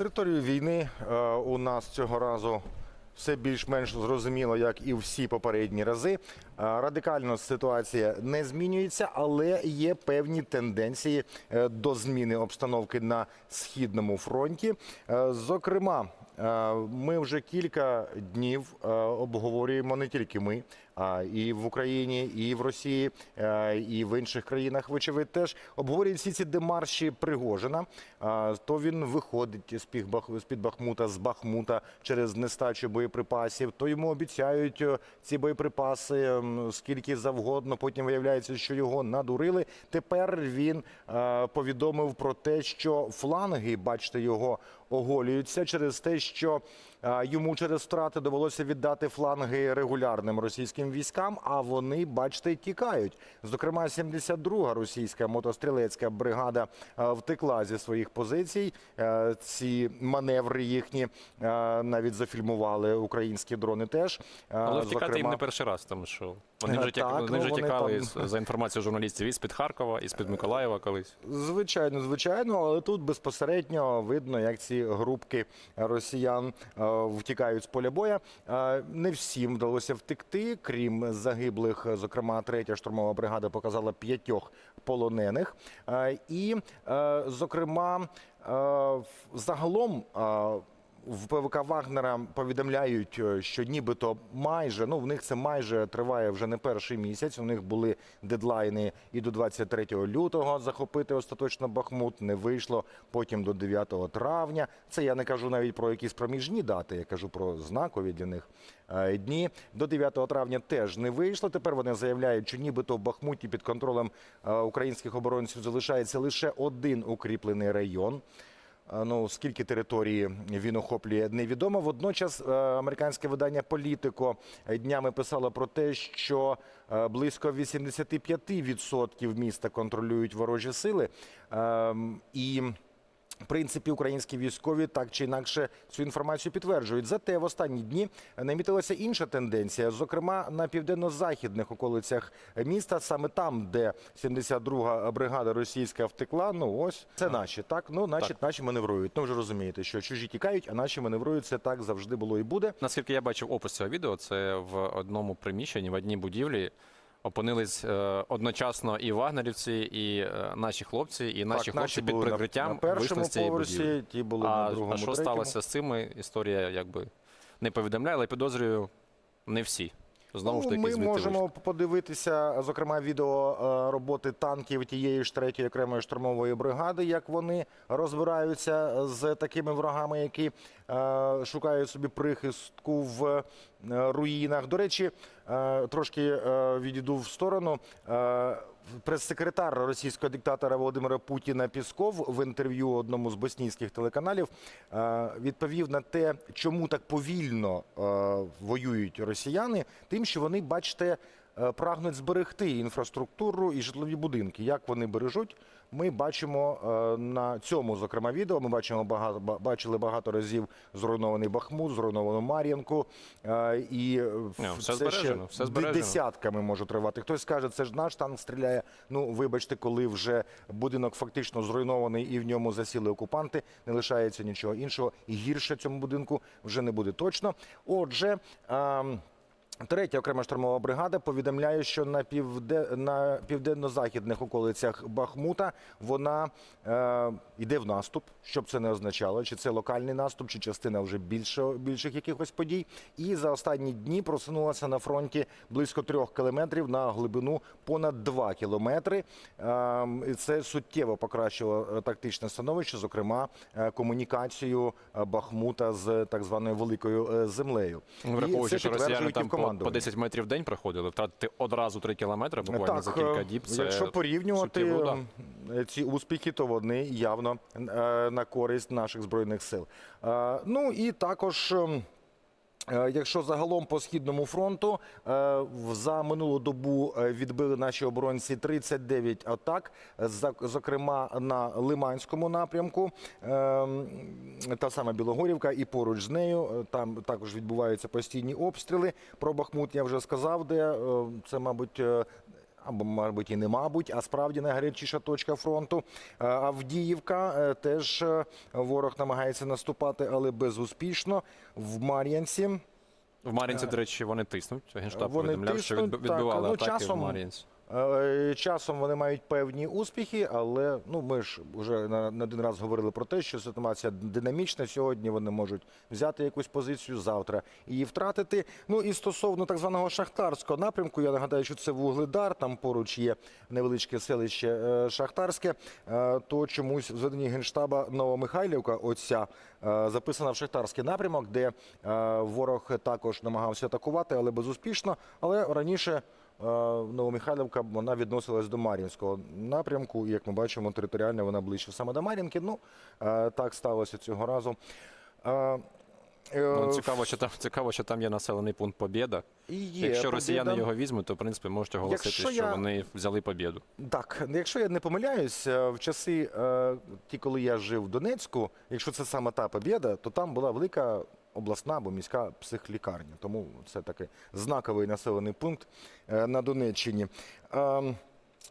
територією війни е, у нас цього разу все більш-менш зрозуміло, як і всі попередні рази. Е, Радикально ситуація не змінюється, але є певні тенденції е, до зміни обстановки на східному фронті. Зокрема, ми вже кілька днів обговорюємо не тільки ми, і в Україні, і в Росії, е, і в інших країнах, вочевидь, теж обговорюють всі ці демарші Пригожина. То він виходить з під Бахмута, з Бахмута через нестачу боєприпасів, то йому обіцяють е, ці боєприпаси скільки завгодно. Потім виявляється, що його надурили. Тепер він е, повідомив про те, що фланги, бачите, його оголюються через те, що йому через втрати довелося віддати фланги регулярним російським військам, а вони, бачите, тікають. Зокрема, 72-га російська мотострілецька бригада е, втекла зі своїх позицій. Е, Ці маневри їхні е, навіть зафільмували українські дрони. Теж Е, Але втікати їм не перший раз, тому що вони Е, вже, так, вони вже вони тікали там- за інформацією журналістів і з-під Харкова, і з-під Миколаєва колись. Звичайно, звичайно, але тут безпосередньо видно, як ці групки росіян е, втікають з поля боя. Е, Не всім вдалося втекти, крім загиблих. Зокрема, третя штурмова бригада показала п'ятьох полонених. Е, І, е, зокрема, загалом. В ПВК Вагнера повідомляють, е, що нібито майже ну в них це майже триває вже не перший місяць. У них були дедлайни і до 23 лютого захопити остаточно Бахмут. Не вийшло. Потім до 9 травня. Це я не кажу навіть про якісь проміжні дати. Я кажу про знакові для них е, дні. До 9 травня теж не вийшло. Тепер вони заявляють, що нібито в Бахмуті під контролем е, українських оборонців залишається лише один укріплений район. Ну, скільки території він охоплює, невідомо. Водночас е, американське видання Політико днями писало про те, що е, близько 85% міста контролюють ворожі сили. Ем, І в принципі, українські військові так чи інакше цю інформацію підтверджують. Зате в останні дні намітилася інша тенденція, зокрема на південно-західних околицях міста, саме там, де 72-га бригада російська втекла. Ну ось це наші, так ну значить, наші маневрують. Ну вже розумієте, що чужі тікають, а наші маневрують. Це так завжди було і буде. Наскільки я бачив опис цього відео, це в одному приміщенні, в одній будівлі. Опинились е, одночасно і вагнерівці, і е, наші хлопці, і наші так, хлопці під були на- прикриттям на вийшли першому з цієї поверсі, будівлі. ті були а, на другому. а що третьому. сталося з цими? Історія якби не повідомляє, але підозрюю не всі. Знову ж Ну, таки, ми можемо вийшли. подивитися, зокрема, відео е, роботи танків тієї ж третьої окремої штурмової бригади, як вони розбираються з такими врагами, які е, шукають собі прихистку в е, руїнах. До речі, е, трошки відійду в сторону. Прес-секретар російського диктатора Володимира Путіна Пісков в інтерв'ю одному з боснійських телеканалів відповів на те, чому так повільно воюють росіяни, тим, що вони, бачите, прагнуть зберегти інфраструктуру і житлові будинки. Як вони бережуть, ми бачимо е, на цьому, зокрема, відео. Ми бачимо багато бачили багато разів зруйнований Бахмут, зруйновану Мар'їнку. е, І е, все збережено, ще все десятками може тривати. Хтось скаже, це ж наш танк стріляє. Ну, вибачте, коли вже будинок фактично зруйнований і в ньому засіли окупанти, не лишається нічого іншого. І гірше цьому будинку вже не буде точно. Отже. ем, Третя окрема штурмова бригада повідомляє, що на півде на південно-західних околицях Бахмута вона е, йде в наступ. Що б це не означало, чи це локальний наступ, чи частина вже більше, більших якихось подій. І за останні дні просунулася на фронті близько трьох кілометрів на глибину понад два кілометри. Е, це суттєво покращило е, тактичне становище, зокрема е, комунікацію е, Бахмута з так званою великою землею. Враховуючи, що росіяни там в по, по 10 метрів в день проходили, втратити одразу 3 кілометри буквально так, за кілька е, діб. Це якщо порівнювати е, ці успіхи, то вони явно е, на користь наших збройних сил. Ну і також. Е, Якщо загалом по східному фронту е, за минулу добу е, відбили наші оборонці 39 атак, зокрема на Лиманському напрямку, ем, та сама Білогорівка, і поруч з нею там також відбуваються постійні обстріли. Про Бахмут я вже сказав, де це, мабуть, або, мабуть, і не мабуть, а справді найгарячіша точка фронту. Е, Авдіївка е, теж е, ворог намагається наступати, але безуспішно. В Мар'янці В Мар'їнці, до речі, вони тиснуть. Генштаб повідомляв, що так, відбивали ну, атаки часом- в Мар'їнці. Е, Часом вони мають певні успіхи, але ну ми ж вже на, один раз говорили про те, що ситуація динамічна. Сьогодні вони можуть взяти якусь позицію завтра її втратити. Ну і стосовно так званого шахтарського напрямку, я нагадаю, що це Вугледар, там поруч є невеличке селище е, Шахтарське. е, То чомусь в зведенні генштаба Новомихайлівка, оця записана в шахтарський напрямок, де ворог також намагався атакувати, але безуспішно. Але раніше. Е, Новомихайлівка вона відносилась до Мар'їнського напрямку, і як ми бачимо, територіально вона ближче саме до Мар'їнки. Ну е, так сталося цього разу. Е, Ну, цікаво, що там цікаво, що там є населений пункт Побєда. і є Якщо росіяни його візьмуть, то в принципі можуть оголосити, Якщо що я- вони взяли Побєду. Так, якщо я не помиляюсь, в часи, ті, коли я жив в Донецьку, якщо це саме та побєда, то там була велика обласна або міська психлікарня. Тому це такий знаковий населений пункт е, на Донеччині.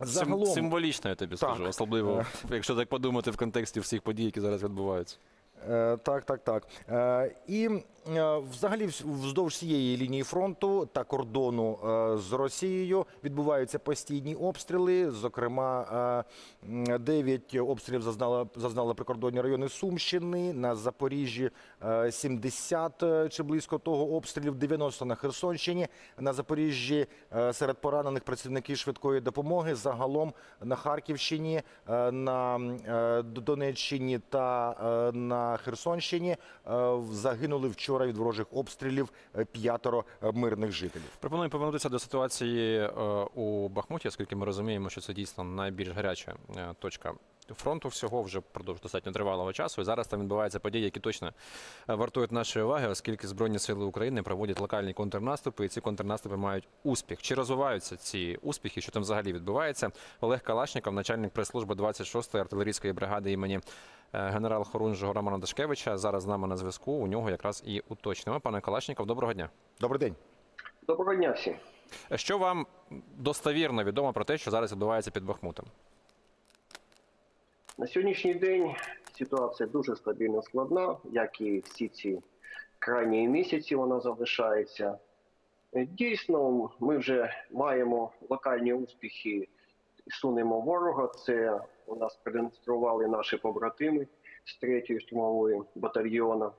Загалом... Сим, символічно, я тобі Так. скажу, особливо, якщо так подумати в контексті всіх подій, які зараз відбуваються. Е, Так, так, так. Е, І е, взагалі вздовж цієї лінії фронту та кордону з Росією відбуваються постійні обстріли. Зокрема, 9 обстрілів зазнала зазнали прикордонні райони Сумщини. На Запоріжжі е, 70 е, чи близько того обстрілів, 90 на Херсонщині. На Запоріжжі серед поранених працівники швидкої допомоги. Загалом на Харківщині, на Донеччині та е, Херсонщині е, загинули вчора від ворожих обстрілів е, п'ятеро е, мирних жителів. Пропоную повернутися до ситуації у Бахмуті, оскільки ми розуміємо, що це дійсно найбільш гаряча точка фронту всього вже впродовж достатньо тривалого часу. І зараз там відбуваються події, які точно вартують нашої уваги, оскільки Збройні сили України проводять локальні контрнаступи, і ці контрнаступи мають успіх. Чи розвиваються ці успіхи? Що там взагалі відбувається? Олег Калашніков, начальник прес-служби 26-ї артилерійської бригади імені генерал Хорунжого Романа Дашкевича. Зараз з нами на зв'язку. У нього якраз і уточнимо. Пане Калашніков, доброго дня. Добрий день. Доброго дня всім. Що вам достовірно відомо про те, що зараз відбувається під Бахмутом? На сьогоднішній день ситуація дуже стабільно складна, як і всі ці крайні місяці вона залишається. Е, Дійсно, ми вже маємо локальні успіхи сунемо ворога. Це у нас продемонстрували наші побратими з 3-ї штурмової батальйону.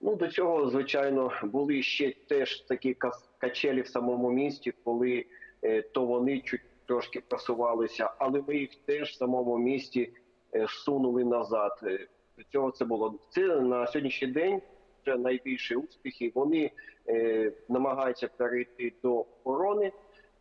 Ну, до цього, звичайно, були ще теж такі качелі в самому місті, коли е, то вони чуть трошки просувалися, але ми їх теж в самому місті е, сунули назад. Е, До цього це було це на сьогоднішній день вже найбільші успіхи. Вони е, намагаються перейти до оборони,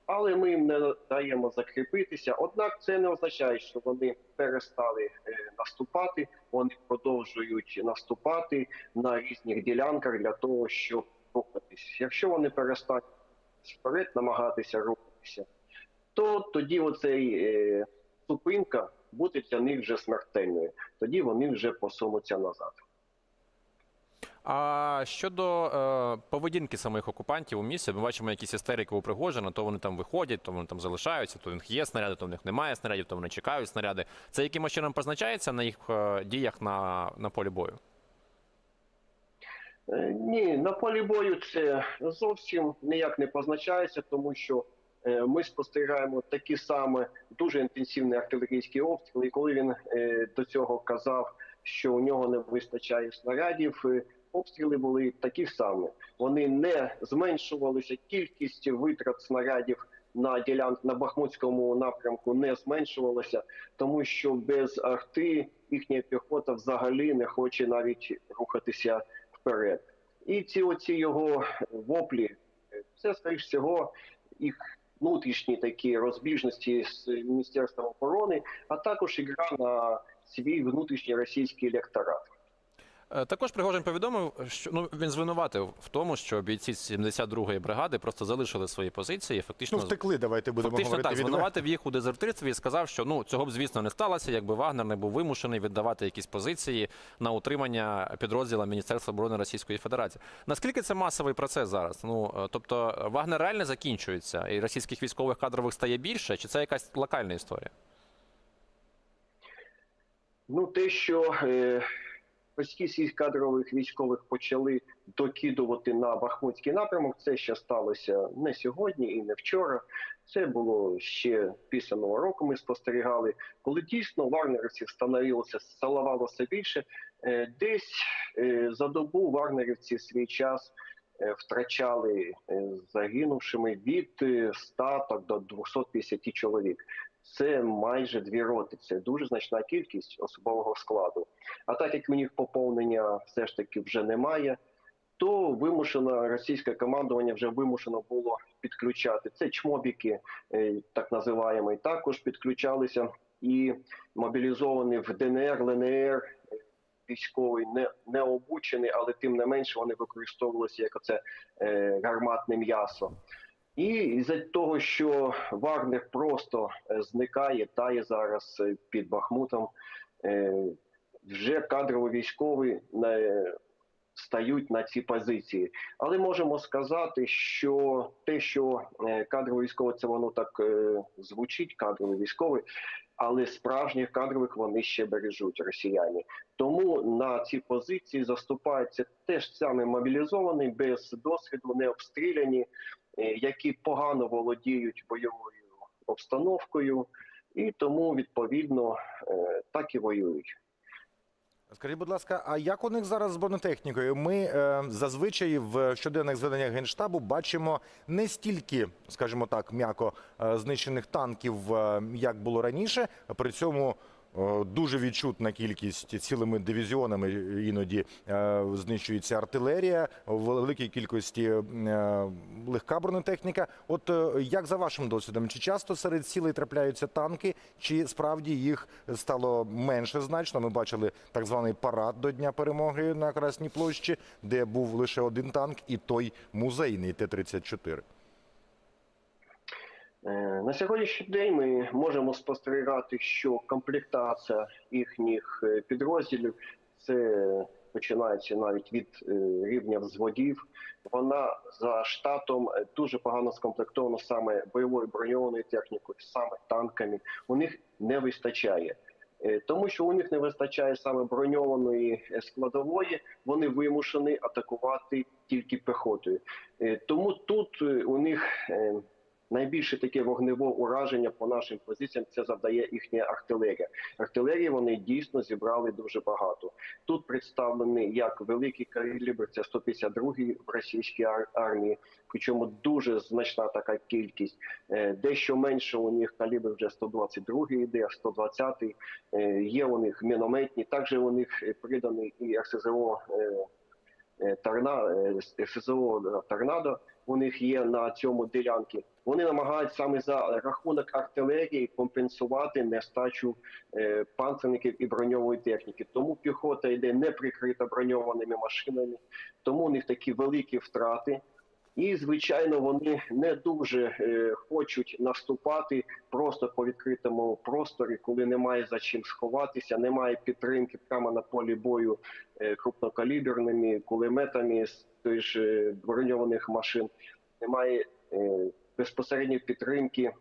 але ми їм не даємо закріпитися. Однак це не означає, що вони перестали е, наступати. Вони продовжують наступати на різних ділянках для того, щоб рухатись. Якщо вони перестануть вперед намагатися рухатися, то тоді оцей е, зупинка буде для них вже смертельною. Тоді вони вже посунуться назад. А щодо е, поведінки самих окупантів у місті, ми бачимо якісь істерики у Пригожина, то вони там виходять, то вони там залишаються, то в них є снаряди, то в них немає снарядів, то вони чекають снаряди. Це якимось чином позначається на їх е, діях на, на полі бою? Е, Ні, на полі бою це зовсім ніяк не позначається, тому що е, ми спостерігаємо такі саме дуже інтенсивні артилерійські обстріли. І коли він е, до цього казав, що у нього не вистачає снарядів, обстріли були такі самі. Вони не зменшувалися, кількість витрат снарядів на ділянку на Бахмутському напрямку не зменшувалася, тому що без арти їхня піхота взагалі не хоче навіть рухатися вперед. І ці оці його воплі, це, скоріш всього, їх внутрішні такі розбіжності з Міністерством оборони, а також ігра на свій внутрішній російський електорат. Е, Також Пригожин повідомив, що ну він звинуватив в тому, що бійці 72-ї бригади просто залишили свої позиції. Фактично Ну, втекли, давайте будемо Фактично говорити так, звинуватив їх у дезертирстві і сказав, що ну цього б звісно не сталося, якби Вагнер не був вимушений віддавати якісь позиції на утримання підрозділа Міністерства оборони Російської Федерації. Наскільки це масовий процес зараз? Ну е, тобто Вагнер реально закінчується, і російських військових кадрових стає більше, чи це якась локальна історія? Ну, те, що е, російських кадрових військових почали докидувати на Бахмутський напрямок, це ще сталося не сьогодні і не вчора. Це було ще після нового року. Ми спостерігали, коли дійсно варнерівців становилося ставало більше. Е, десь е, за добу варнерівці свій час втрачали е, загинувшими від е, 100 так, до 250 чоловік. Це майже дві роти. Це дуже значна кількість особового складу. А так як у них поповнення все ж таки вже немає, то вимушено російське командування вже вимушено було підключати. Це чмобіки, е, так називаємо, також підключалися і мобілізовані в ДНР, ЛНР. Військовий не, не обучений, але тим не менше вони використовувалися як оце е, гарматне м'ясо. І із-за того, що Вагнер просто е, зникає, тає зараз е, під Бахмутом, е, вже кадрові військові стають на ці позиції. Але можемо сказати, що те, що е, кадровий військовий, це воно так звучить, кадровий військовий, але справжніх кадрових вони ще бережуть росіяни. Тому на ці позиції заступаються теж саме мобілізовані, без досвіду, не обстріляні, е, які погано володіють бойовою обстановкою, і тому відповідно е, так і воюють. Скажіть, будь ласка, а як у них зараз з бронетехнікою? Ми е, зазвичай в щоденних зведеннях генштабу бачимо не стільки, скажімо так, м'яко е, знищених танків, е, як було раніше. При цьому дуже відчутна кількість цілими дивізіонами іноді е, знищується артилерія, в великій кількості е, легка бронетехніка. От е, як за вашим досвідом, чи часто серед цілей трапляються танки, чи справді їх стало менше значно? Ми бачили так званий парад до Дня перемоги на Красній площі, де був лише один танк, і той музейний Т-34. Е, На сьогоднішній день ми можемо спостерігати, що комплектація їхніх е, підрозділів це починається навіть від е, рівня взводів. Вона за штатом дуже погано скомплектована саме бойовою броньованою технікою, саме танками. У них не вистачає. Тому що у них не вистачає саме броньованої складової, вони вимушені атакувати тільки пехотою. Тому тут у них найбільше таке вогневе ураження по нашим позиціям це завдає їхня артилерія. Артилерії вони дійсно зібрали дуже багато. Тут представлені як великий калібр, це 152-й в російській ар- армії, причому дуже значна така кількість. Е, Дещо менше у них калібр вже 122-й йде, 120-й. Е, Є у них мінометні, також у них приданий і РСЗО е, Торна, е, ССО Торнадо у них є на цьому ділянці. Вони намагаються саме за рахунок артилерії компенсувати нестачу е, панцерників і броньової техніки. Тому піхота йде не прикрита броньованими машинами, тому у них такі великі втрати. І, звичайно, вони не дуже е, хочуть наступати просто по відкритому просторі, коли немає за чим сховатися, немає підтримки прямо на полі бою е, крупнокаліберними кулеметами з той ж е, броньованих машин, немає безпосередньої підтримки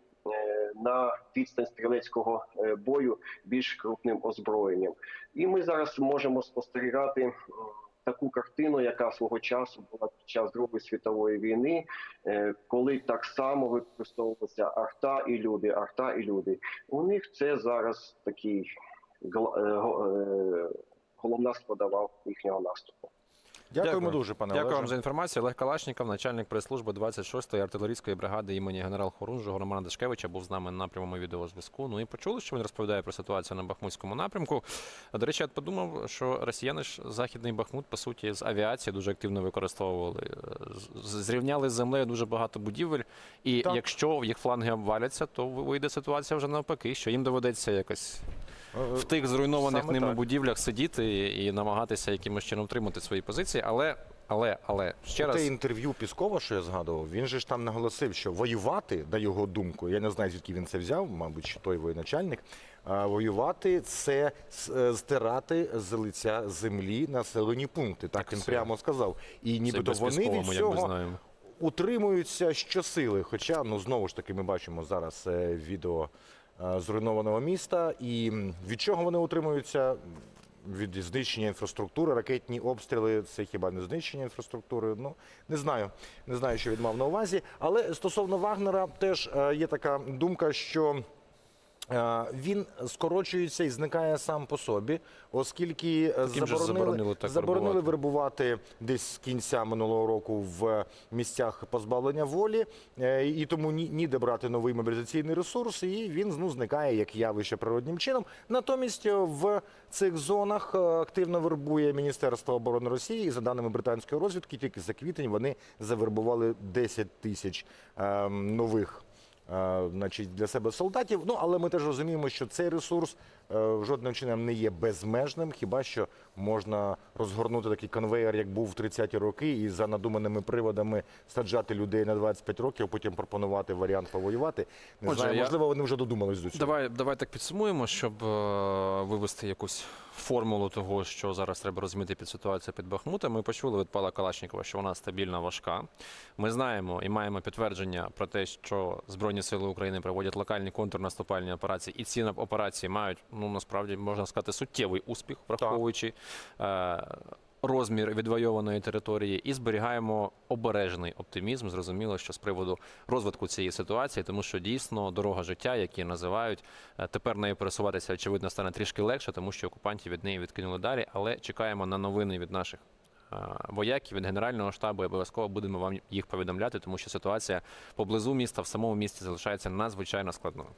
на відстань стрілецького бою більш крупним озброєнням. І ми зараз можемо спостерігати. Таку картину, яка свого часу була під час Другої світової війни, е, коли так само використовувалися арта і люди, арта і люди. У них це зараз такий е, е, головна складова їхнього наступу. Дякуємо Дякую. дуже, пане Дякую Олеже. вам за інформацію. Олег Калашніков, начальник прес-служби 26-ї артилерійської бригади імені генерал-хорунжого Романа Дашкевича, був з нами на прямому відеозв'язку. Ну і почули, що він розповідає про ситуацію на Бахмутському напрямку. До речі, я подумав, що росіяни ж західний Бахмут, по суті, з авіації дуже активно використовували. Зрівняли з землею дуже багато будівель. І Так. якщо їх фланги обваляться, то вийде ситуація вже навпаки, що їм доведеться якось Е, в тих зруйнованих Саме ними так. будівлях сидіти і намагатися якимось чином тримати свої позиції. Але, але, але ще Те раз інтерв'ю Піскова, що я згадував, він же ж там наголосив, що воювати, на його думку, я не знаю, звідки він це взяв, мабуть, той воєначальник. Воювати це е, стирати з лиця землі населені пункти. Так, Так він це- прямо сказав. І нібито вони від цього утримуються щосили. Хоча, ну знову ж таки, ми бачимо зараз е, відео зруйнованого міста. І від чого вони утримуються? Від знищення інфраструктури, ракетні обстріли це хіба не знищення інфраструктури? Ну не знаю, не знаю, що він мав на увазі. Але стосовно Вагнера, теж е, є така думка, що е, він скорочується і зникає сам по собі, оскільки е, Таким заборонили, заборонили так заборонили вербувати. вербувати десь з кінця минулого року в місцях позбавлення волі, е, і тому ні- ніде брати новий мобілізаційний ресурс, і він ну, зникає як явище природнім чином. Натомість е, в цих зонах е, активно вербує Міністерство оборони Росії. І за даними британської розвідки, тільки за квітень вони завербували 10 тисяч е, нових. Е, Значить, для себе солдатів. Ну але ми теж розуміємо, що цей ресурс е, жодним чином не є безмежним, хіба що можна розгорнути такий конвейер, як був в 30-ті роки, і за надуманими приводами саджати людей на 25 років, потім пропонувати варіант повоювати. Не Отже, знаю, я- можливо, вони вже додумались до цього. Давай, давай так підсумуємо, щоб е, вивести якусь формулу того, що зараз треба розуміти під ситуацію під Бахмутом. Ми почули від Пала Калашнікова, що вона стабільна, важка. Ми знаємо і маємо підтвердження про те, що Збройні сили України проводять локальні контрнаступальні операції, і ці на- операції мають ну насправді можна сказати суттєвий успіх, враховуючи. Е, Розмір відвойованої території і зберігаємо обережний оптимізм. Зрозуміло, що з приводу розвитку цієї ситуації, тому що дійсно дорога життя, які називають, е, тепер нею пересуватися очевидно стане трішки легше, тому що окупантів від неї відкинули далі. Але чекаємо на новини від наших е, вояків від генерального штабу. Обов'язково будемо вам їх повідомляти, тому що ситуація поблизу міста в самому місті залишається надзвичайно складною.